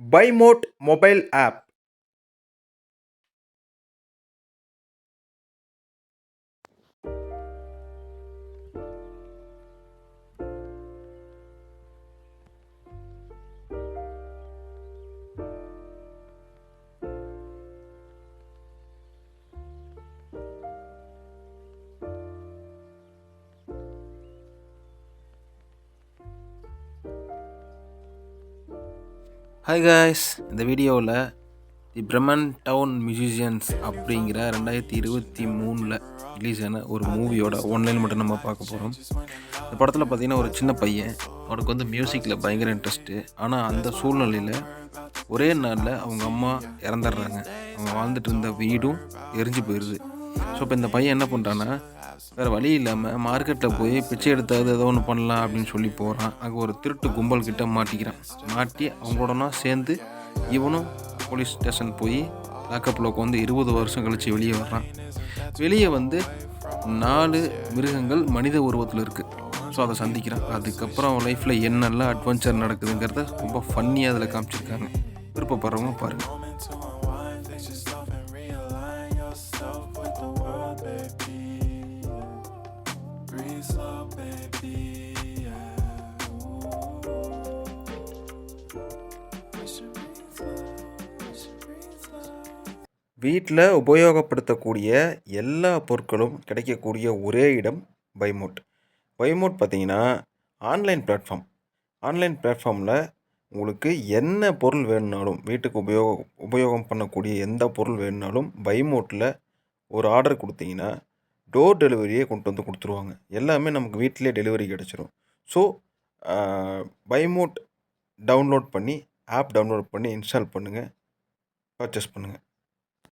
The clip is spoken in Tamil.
buy mode mobile app hi guys இந்த வீடியோவில் தி பிரமன் டவுன் மியூசிஷியன்ஸ் அப்படிங்கிற ரெண்டாயிரத்தி இருபத்தி மூணில் ரிலீஸ் ஆன ஒரு மூவியோட ஒன்லைன் மட்டும் நம்ம பார்க்க போகிறோம் இந்த படத்தில் பார்த்தீங்கன்னா ஒரு சின்ன பையன் அவனுக்கு வந்து மியூசிக்கில் பயங்கர இன்ட்ரெஸ்ட்டு ஆனால் அந்த சூழ்நிலையில் ஒரே நாளில் அவங்க அம்மா இறந்துடுறாங்க. அவங்க வாழ்ந்துட்டு இருந்த வீடும் எரிஞ்சு போயிடுது ஸோ இப்போ இந்த பையன் என்ன பண்ணுறான்னா வேறு வழி இல்லாமல் மார்க்கெட்டில் போய் பிச்சை எடுத்தாவது ஏதோ ஒன்று பண்ணலாம் அப்படின்னு சொல்லி போகிறான் அங்கே ஒரு திருட்டு கும்பல் கிட்ட மாட்டிக்கிறான். மாட்டி அவங்களோடனா சேர்ந்து இவனும் போலீஸ் ஸ்டேஷன் போய் லாக்கப்பில் உட்காந்து இருபது வருஷம் கழித்து வெளியே வர்றான். வெளியே வந்து நாலு மிருகங்கள் மனித உருவத்தில் இருக்குது ஸோ அதை சந்திக்கிறான். அதுக்கப்புறம் அவன் லைஃப்பில் என்னெல்லாம் அட்வென்ச்சர் நடக்குதுங்கிறத ரொம்ப ஃபன்னியாக அதில் காமிச்சிருக்காங்க. விருப்பப்படுறவங்க பாருங்கள் வீட்டில் உபயோகப்படுத்தக்கூடிய எல்லா பொருட்களும் கிடைக்கக்கூடிய ஒரே இடம் பைமோட் பைமோட் பார்த்தீங்கன்னா ஆன்லைன் பிளாட்ஃபார்ம் ஆன்லைன் பிளாட்ஃபார்மில் உங்களுக்கு என்ன பொருள் வேணுனாலும் வீட்டுக்கு உபயோகம் உபயோகம் பண்ணக்கூடிய எந்த பொருள் வேணுனாலும் பைமோட்டில் ஒரு ஆர்டர் கொடுத்தீங்கன்னா டோர் டெலிவரியே கொண்டு வந்து கொடுத்துருவாங்க. எல்லாமே நமக்கு வீட்டிலே டெலிவரி கிடச்சிரும். ஸோ பைமோட் டவுன்லோட் பண்ணி ஆப் டவுன்லோட் பண்ணி இன்ஸ்டால் பண்ணுங்கள் பர்ச்சேஸ் பண்ணுங்கள்